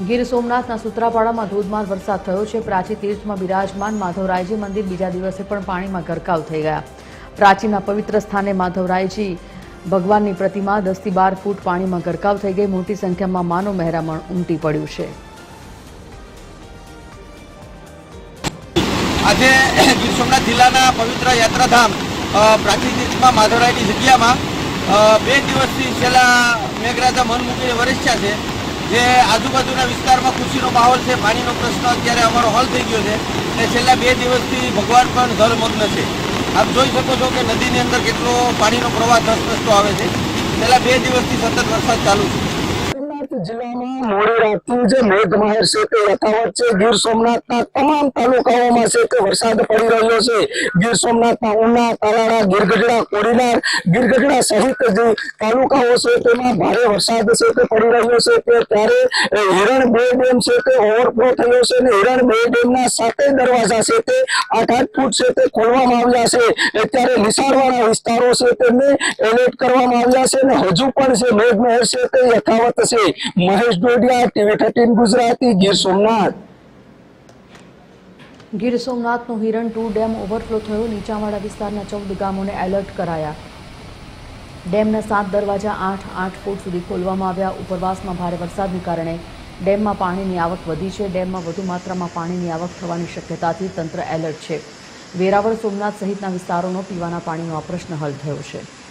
ગીર સોમનાથના સુત્રાપાડામાં ધોધમાર વરસાદ થયો છે. પ્રાચી તીર્થમાં બિરાજમાન માધવરાયજી મંદિર બીજા દિવસે પણ પાણીમાં ગરકાવ થઈ ગયા. પ્રાચીના પવિત્ર સ્થાને માધવરાયજી ભગવાનની પ્રતિમા દસથી બાર ફૂટ પાણીમાં ગરકાવ થઈ ગઈ. મોટી સંખ્યામાં માનવ મહેરામણ ઉમટી પડ્યું છે. આજે ગીર સોમનાથ જિલ્લાના પવિત્ર યાત્રાધામ પ્રાચીન તીર્થમાં માધવરાયની જગ્યામાં બે દિવસથી છેલ્લા મેઘરાજા મન મૂકીને વરસ્યા છે. જે આજુબાજુના વિસ્તારમાં ખુશીનો માહોલ છે, પાણીનો પ્રશ્ન અત્યારે અમારો હલ થઈ ગયો છે અને છેલ્લા બે દિવસથી ભગવાન પણ જલમગ્ન છે. આપ જોઈ શકો છો કે નદીની અંદર કેટલો પાણીનો પ્રવાહ ધસધસતો આવે છે. છેલ્લા બે દિવસથી સતત વરસાદ ચાલુ છે. મેઘમહેર છે. તે યથાવત વરસાદ છે. પડી રહ્યો છે. તે ત્યારે હિરણ બે ડેમ છે તે ઓવરફ્લો થયો છે અને હિરણ બે ડેમના સાતે દરવાજા છે તે આઠ ફૂટ છે તે ખોલવામાં આવ્યા છે. અત્યારે નિશાળવાળા વિસ્તારો છે તેમને એલર્ટ કરવામાં આવ્યા છે અને હજુ પણ જે મેઘમહેર છે તે યથાવત છે. Mahesh Dodiya TV thirteen Gujarati, Gir Somnath. Gir સોમનાથનો હિરણ ટુ ડેમ ઓવરફ્લો થયો. નીચાવાડા વિસ્તારના ચૌદ ગામોને એલર્ટ કરાયા. ડેમના સાત દરવાજા આઠ આઠ ફૂટ સુધી ખોલવામાં આવ્યા. ઉપરવાસમાં ભારે વરસાદને કારણે ડેમમાં પાણીની આવક વધી છે. ડેમમાં વધુ માત્રામાં પાણીની આવક થવાની શક્યતાથી તંત્ર એલર્ટ છે. વેરાવળ સોમનાથ સહિતના વિસ્તારોનો પીવાના પાણીનો પ્રશ્ન હલ થયો છે.